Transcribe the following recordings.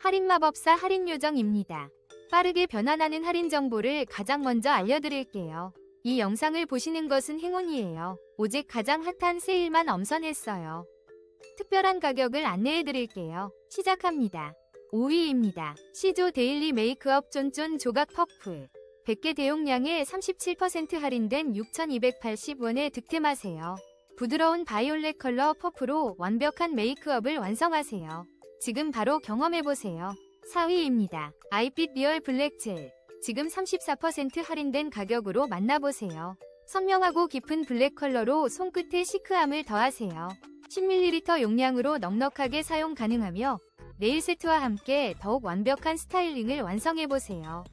할인마법사 할인요정입니다. 빠르게 변환하는 할인 정보를 가장 먼저 알려드릴게요. 이 영상을 보시는 것은 행운이에요. 오직 가장 핫한 세일만 엄선했어요. 특별한 가격을 안내해드릴게요. 시작합니다. 5위입니다. 시조 데일리 메이크업 쫀쫀 조각 퍼프. 100개 대용량에 37% 할인된 6,280원에 득템하세요. 부드러운 바이올렛 컬러 퍼프로 완벽한 메이크업을 완성하세요. 지금 바로 경험해보세요. 4위입니다. 아이빛 리얼 블랙 젤. 지금 34% 할인된 가격으로 만나보세요. 선명하고 깊은 블랙 컬러로 손끝에 시크함을 더하세요. 10ml 용량으로 넉넉하게 사용 가능하며 네일 세트와 함께 더욱 완벽한 스타일링을 완성해보세요.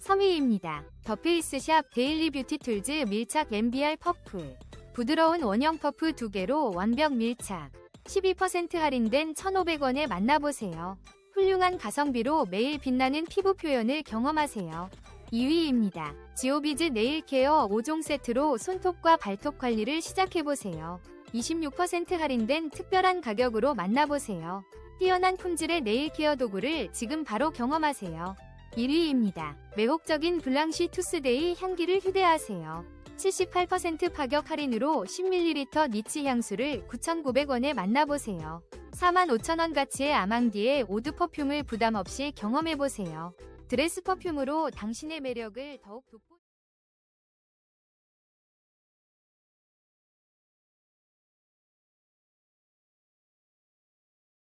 3위입니다. 더 페이스샵 데일리 뷰티 툴즈 밀착 MBR 퍼프. 부드러운 원형 퍼프 2개로 완벽 밀착. 12% 할인된 1,500원에 만나보세요. 훌륭한 가성비로 매일 빛나는 피부 표현을 경험하세요. 2위입니다. 지오비즈 네일 케어 5종 세트로 손톱과 발톱 관리를 시작해보세요. 26% 할인된 특별한 가격으로 만나보세요. 뛰어난 품질의 네일 케어 도구를 지금 바로 경험하세요. 1위입니다. 매혹적인 블랑쉬 투스데이 향기를 휴대하세요. 78% 파격 할인으로 10ml 니치 향수를 9,900원에 만나보세요. 45,000원 가치의 아망디의 오드 퍼퓸을 부담 없이 경험해보세요. 드레스 퍼퓸으로 당신의 매력을 더욱 돋보